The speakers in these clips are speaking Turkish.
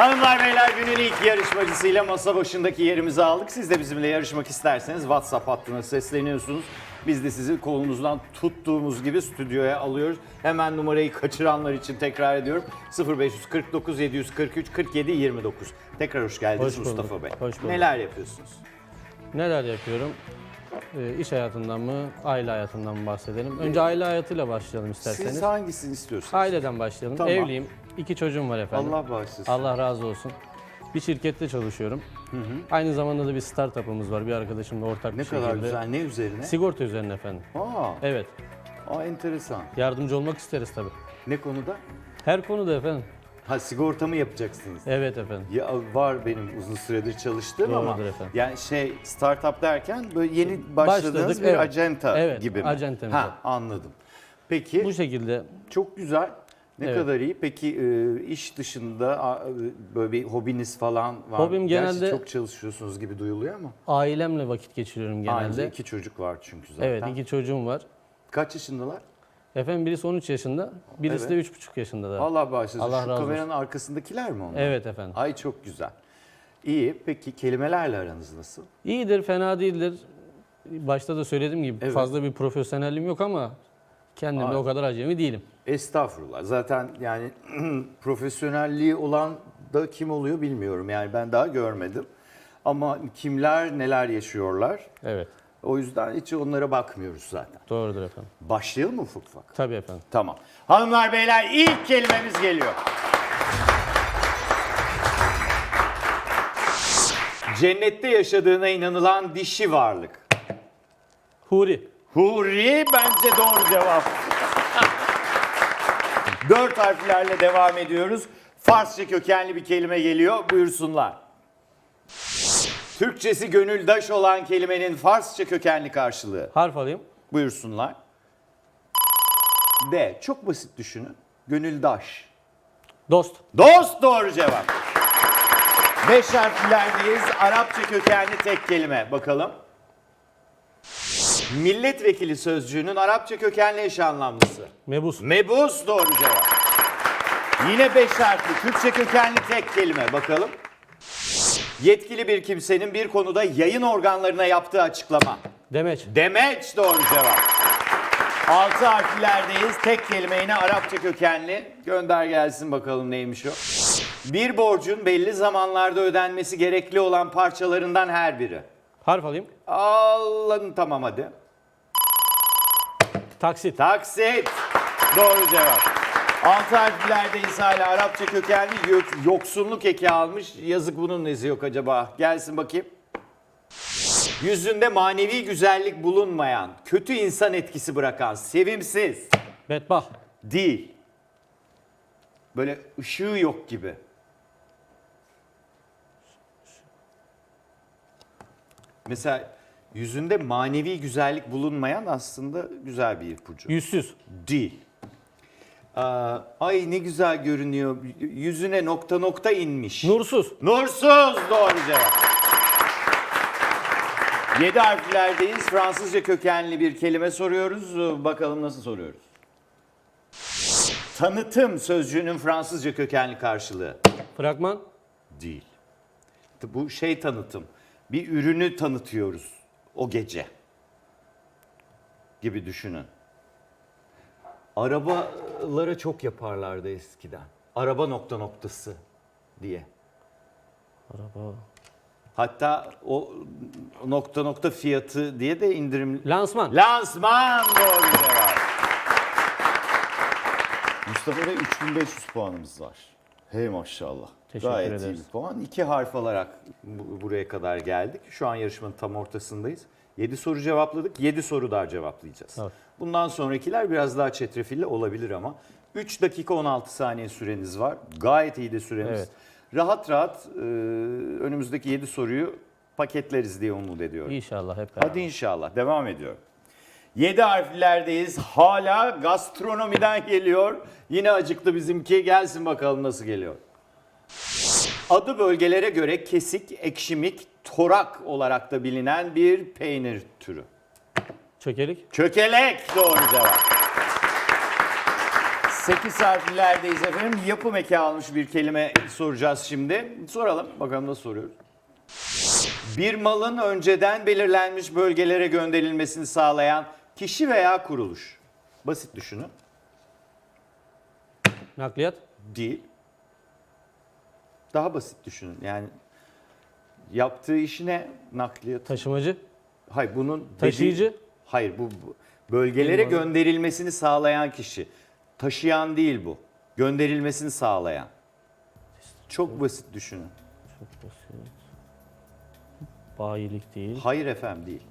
Hanımlar beyler günün ilk yarışmacısıyla masa başındaki yerimizi aldık. Siz de bizimle yarışmak isterseniz WhatsApp hattına sesleniyorsunuz. Biz de sizi kolunuzdan tuttuğumuz gibi stüdyoya alıyoruz. Hemen numarayı kaçıranlar için tekrar ediyorum. 0549 743 47 29. Tekrar hoş geldiniz Hoş bulduk, Mustafa Bey. hoş bulduk. Neler yapıyorsunuz? Neler yapıyorum? Ee, iş hayatından mı, aile hayatından mı bahsedelim? Önce aile hayatıyla başlayalım isterseniz. Siz hangisini istiyorsunuz? Aileden başlayalım. Tamam. Evliyim, iki çocuğum var efendim. Allah bağışlasın. Allah razı olsun. Bir şirkette çalışıyorum. Aynı zamanda da bir startup'ımız var. Bir arkadaşımla ortak Ne bir şekilde. kadar güzel. Ne üzerine? Sigorta üzerine efendim. Aa, Evet. aa enteresan. Yardımcı olmak isteriz tabii. Ne konuda? Her konuda efendim. Ha sigorta mı yapacaksınız? Evet efendim. Ya var benim uzun süredir çalıştığım ama Doğrudur efendim. yani şey startup derken böyle yeni başladığınız Başladık, bir evet. acenta Evet, gibi mi? acentemiz Ha anladım. Peki Bu şekilde çok güzel. Ne Evet. kadar iyi. Peki e, iş dışında e, böyle bir hobiniz falan var mı? Hobim Gerçi genelde- çok çalışıyorsunuz gibi duyuluyor ama. ailemle vakit geçiriyorum Genelde. genelde. iki çocuk var çünkü zaten. Evet, iki çocuğum var. Kaç yaşındalar? Efendim birisi 13 yaşında, birisi Evet. de 3,5 yaşında da. Allah bağışlasın. Allah Şu razı kameranın arkasındakiler mi onlar? Evet efendim. Ay çok güzel. İyi. Peki kelimelerle aranız nasıl? İyidir, fena değildir. Başta da söylediğim gibi Evet. fazla bir profesyonelliğim yok ama kendim de Aa. o kadar acemi değilim. Estağfurullah. Zaten yani profesyonelliği olan da kim oluyor bilmiyorum. Yani ben daha görmedim. Ama kimler neler yaşıyorlar. Evet, O yüzden hiç onlara bakmıyoruz zaten. doğrudur efendim. Başlayalım mı ufak ufak? Tabii efendim. Tamam. Hanımlar beyler ilk kelimemiz geliyor. Cennette yaşadığına inanılan dişi varlık. Huri, Huri bence doğru cevap. Dört harflerle devam ediyoruz. Farsça kökenli bir kelime geliyor. Buyursunlar. Türkçesi gönüldaş olan kelimenin Farsça kökenli karşılığı. harf alayım. Buyursunlar. D. Çok basit düşünün. Gönüldaş. Dost, Dost doğru cevap. Beş harflerdeyiz. Arapça kökenli tek kelime. Bakalım. Milletvekili sözcüğünün Arapça kökenli eş anlamlısı. mebus, Mebus doğru cevap. Yine beş harfli Türkçe kökenli tek kelime. Bakalım. Yetkili bir kimsenin bir konuda yayın organlarına yaptığı açıklama. demeç, Demeç doğru cevap. Altı harflerdeyiz. Tek kelime yine Arapça kökenli. Gönder gelsin bakalım neymiş o. Bir borcun belli zamanlarda ödenmesi gerekli olan parçalarından her biri. harf alayım. Allah'ın tamam hadi. Taksit, Taksit. Doğru cevap. Altı harflerdeyiz hala Arapça kökenli yok- yoksunluk eki almış. Yazık bunun nesi yok acaba? Gelsin bakayım. Yüzünde manevi güzellik bulunmayan, kötü insan etkisi bırakan, sevimsiz bedbah, değil. Böyle ışığı yok gibi. Mesela yüzünde manevi güzellik bulunmayan aslında güzel bir ipucu. yüzsüz, Değil. Aa, ay ne güzel görünüyor. Yüzüne nokta nokta inmiş. nursuz, Nursuz doğru cevap. Yedi harflerdeyiz. Fransızca kökenli bir kelime soruyoruz. Ee, Bakalım nasıl soruyoruz. Tanıtım sözcüğünün Fransızca kökenli karşılığı. fragman, Değil. Bu şey tanıtım. Bir ürünü tanıtıyoruz o gece. Gibi düşünün. Arabalara çok yaparlardı eskiden. Araba nokta noktası diye. araba, Hatta o nokta nokta fiyatı diye de indirim... lansman, Lansman doğru cevap. Mustafa'da 3500 puanımız var. Hey maşallah. Teşekkür Gayet iyi ederiz. bir puan. İki harf alarak bu- buraya kadar geldik. Şu an yarışmanın tam ortasındayız. 7 soru cevapladık. 7 soru daha cevaplayacağız. Evet. Bundan sonrakiler biraz daha çetrefilli olabilir ama 3 dakika 16 saniye süreniz var. Gayet iyi de süremiz. Evet. Rahat rahat e, önümüzdeki 7 soruyu paketleriz diye umut ediyorum. İnşallah hep beraber. Hadi inşallah. Devam ediyor. 7 harflerdeyiz. Hala gastronomiden geliyor. Yine acıktı bizimki. Gelsin bakalım nasıl geliyor. Adı bölgelere göre kesik, ekşimik, torak olarak da bilinen bir peynir türü. Çökelik, Çökelek doğru cevap. 8 harflerdeyiz efendim. Yapım eki almış bir kelime soracağız şimdi. Soralım. Bakalım nasıl soruyoruz. Bir malın önceden belirlenmiş bölgelere gönderilmesini sağlayan kişi veya kuruluş. Basit düşünün. Nakliyat. Değil. Daha basit düşünün. Yani yaptığı işine nakliyat. Taşımacı. Hayır bunun dediği- Taşıyıcı. Hayır bu, bu bölgelere Bilmiyorum. gönderilmesini sağlayan kişi. Taşıyan değil bu. Gönderilmesini sağlayan. Çok basit düşünün. Çok basit. Bayilik değil. Hayır efendim değil.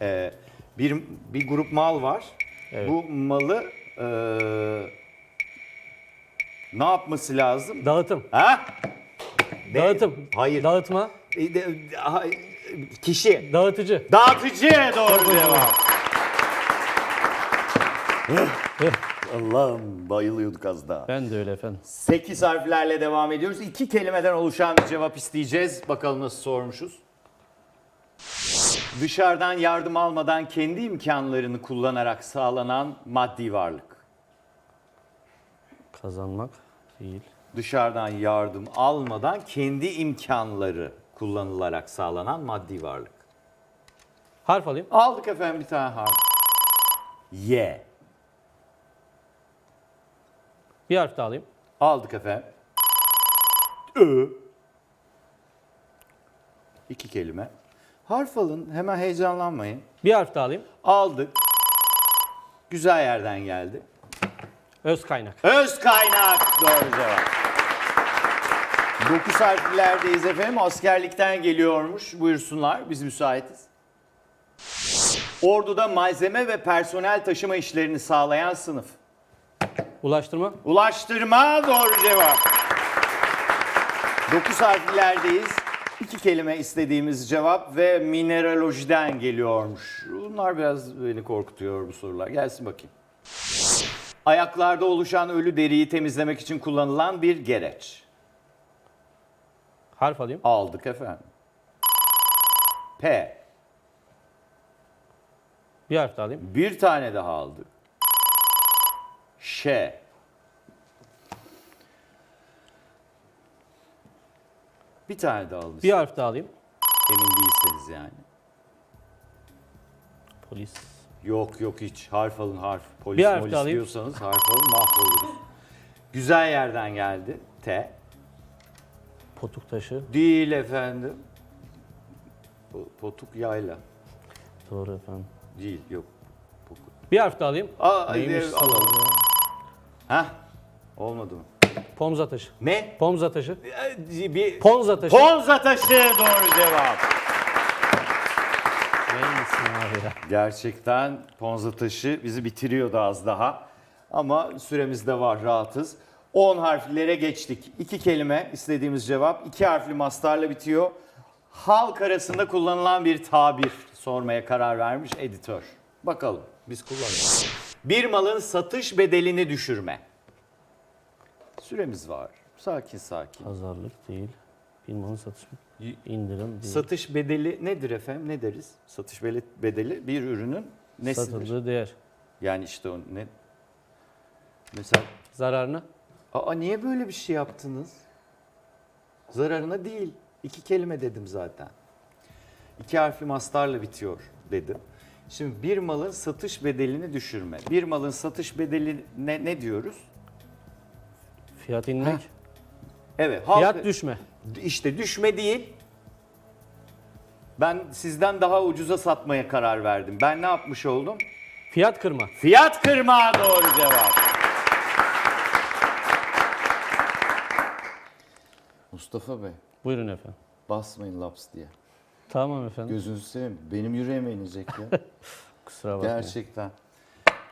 Ee, bir bir grup mal var. Evet. Bu malı ee, ne yapması lazım? Dağıtım. Ha? Ne? Dağıtım. Hayır. Dağıtma. E, de- ha- Kişi. Dağıtıcı. Dağıtıcı doğru cevap. Allah'ım bayılıyorduk az daha. Ben de öyle efendim. 8 harflerle devam ediyoruz. İki kelimeden oluşan bir cevap isteyeceğiz. Bakalım nasıl sormuşuz. Dışarıdan yardım almadan kendi imkanlarını kullanarak sağlanan maddi varlık. Kazanmak değil. Dışarıdan yardım almadan kendi imkanları kullanılarak sağlanan maddi varlık. Harf alayım. Aldık efendim bir tane harf. Y. Bir harf daha alayım. Aldık efendim. Ö. İki kelime. Harf alın. Hemen heyecanlanmayın. Bir harf daha alayım. Aldık. Güzel yerden geldi. Öz kaynak. Öz kaynak. Doğru cevap. 9 harflerdeyiz efendim. Askerlikten geliyormuş. Buyursunlar. Biz müsaitiz. Orduda malzeme ve personel taşıma işlerini sağlayan sınıf. Ulaştırma. Ulaştırma doğru cevap. 9 harflerdeyiz. İki kelime istediğimiz cevap ve mineralojiden geliyormuş. Bunlar biraz beni korkutuyor bu sorular. Gelsin bakayım. Ayaklarda oluşan ölü deriyi temizlemek için kullanılan bir gereç. Harf alayım. Aldık efendim. P. Bir harf daha alayım. Bir tane daha aldık. Ş. Bir tane daha aldık. Bir harf daha alayım. Emin değilseniz yani. Polis. Yok yok hiç. Harf alın harf. Polis Bir harf molis daha alayım. diyorsanız harf alın mahvoluruz. Güzel yerden geldi. T. Potuk taşı. Değil efendim. Po- Potuk yayla. Doğru efendim. Değil yok. Bir harf daha alayım. Aa, Neymiş e, alalım. Heh. Olmadı mı? Pomza taşı. Ne? Pomza taşı. Ee, Bir... Ponza taşı. Ponza taşı doğru cevap. Neymişsin abi ya? Gerçekten Ponza taşı bizi bitiriyordu az daha. Ama süremiz de var rahatız. 10 harflere geçtik. İki kelime istediğimiz cevap. İki harfli mastarla bitiyor. Halk arasında kullanılan bir tabir sormaya karar vermiş editör. Bakalım biz kullanıyoruz. Bir malın satış bedelini düşürme. Süremiz var. Sakin sakin. Pazarlık değil. Bir malın satışı. indirim değil. Satış bedeli nedir efendim? Ne deriz? Satış bele- bedeli bir ürünün nesidir? Satıldığı değer. Yani işte o ne? Mesela Zararına. Aa niye böyle bir şey yaptınız? Zararına değil. İki kelime dedim zaten. İki harfli mastarla bitiyor dedim. Şimdi bir malın satış bedelini düşürme. Bir malın satış bedeli ne, diyoruz? Fiyat inmek. Evet. halk- Fiyat düşme. İşte düşme değil. Ben sizden daha ucuza satmaya karar verdim. Ben ne yapmış oldum? Fiyat kırma. Fiyat kırma doğru cevap. Mustafa Bey, Buyurun efendim. basmayın laps diye. Tamam efendim. Gözünüzü seveyim. Benim yüreğime inecek ya. Kusura bakmayın. Gerçekten.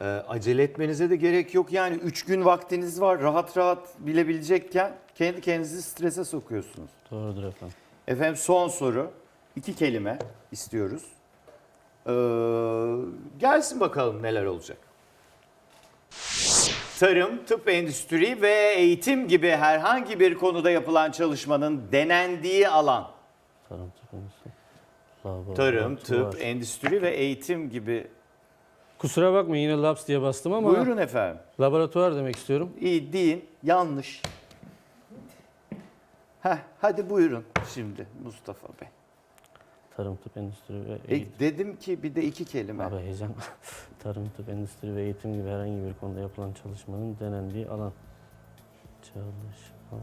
Ee, acele etmenize de gerek yok yani. Üç gün vaktiniz var. Rahat rahat bilebilecekken kendi kendinizi strese sokuyorsunuz. Doğrudur efendim. Efendim son soru. İki kelime istiyoruz. Ee, gelsin bakalım neler olacak. Tarım, tıp endüstri ve eğitim gibi herhangi bir konuda yapılan çalışmanın denendiği alan. Tarım tıpkısı. Laboratuvar. Tarım, tıp, endüstri ve eğitim gibi Kusura bakmayın yine labs diye bastım ama Buyurun efendim. laboratuvar demek istiyorum. İyi değil, yanlış. Heh, hadi buyurun şimdi Mustafa Bey. Tarım, tıp, endüstri ve E, eğitim. dedim ki bir de iki kelime. Abi heyecan. Tarım, tıp, endüstri ve eğitim gibi herhangi bir konuda yapılan çalışmanın denendiği alan. Çalışma.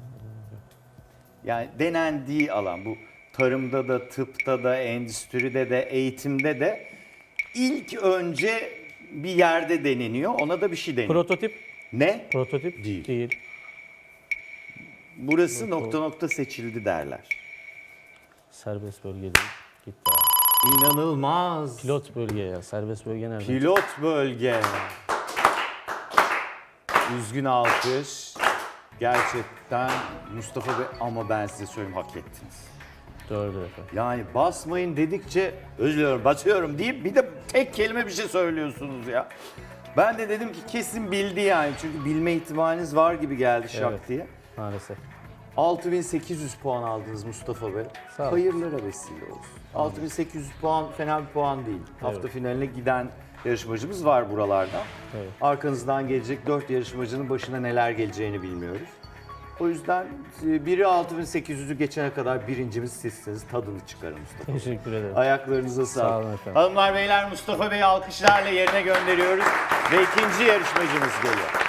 Yani denendiği alan bu tarımda da, tıpta da, endüstride de, eğitimde de ilk önce bir yerde deneniyor. Ona da bir şey deniyor. Prototip. ne? Prototip Değil. değil. Burası nokta nokta seçildi derler. Serbest bölge değil. Gitti abi. İnanılmaz. Pilot bölge ya. Serbest bölge nerede? Pilot bölge. Üzgün alkış. Gerçekten Mustafa Bey ama ben size söyleyeyim hak ettiniz. Doğrudur efendim. Yani basmayın dedikçe özlüyorum, batıyorum deyip bir de tek kelime bir şey söylüyorsunuz ya. Ben de dedim ki kesin bildi yani çünkü bilme ihtimaliniz var gibi geldi şak Evet. diye. Maalesef. 6800 puan aldınız Mustafa Bey. Sağ olun. Hayırlara vesile olsun. 6800 puan fena bir puan değil. Hafta finaline giden yarışmacımız var buralarda. Evet. Arkanızdan gelecek 4 yarışmacının başına neler geleceğini bilmiyoruz. O yüzden e, biri 6800'ü geçene kadar birincimiz sizsiniz. Tadını çıkarın Mustafa. Teşekkür ederim. Ayaklarınıza sağlık. Sağ olun efendim. Hanımlar beyler Mustafa Bey'i alkışlarla yerine gönderiyoruz. Ve ikinci yarışmacımız geliyor.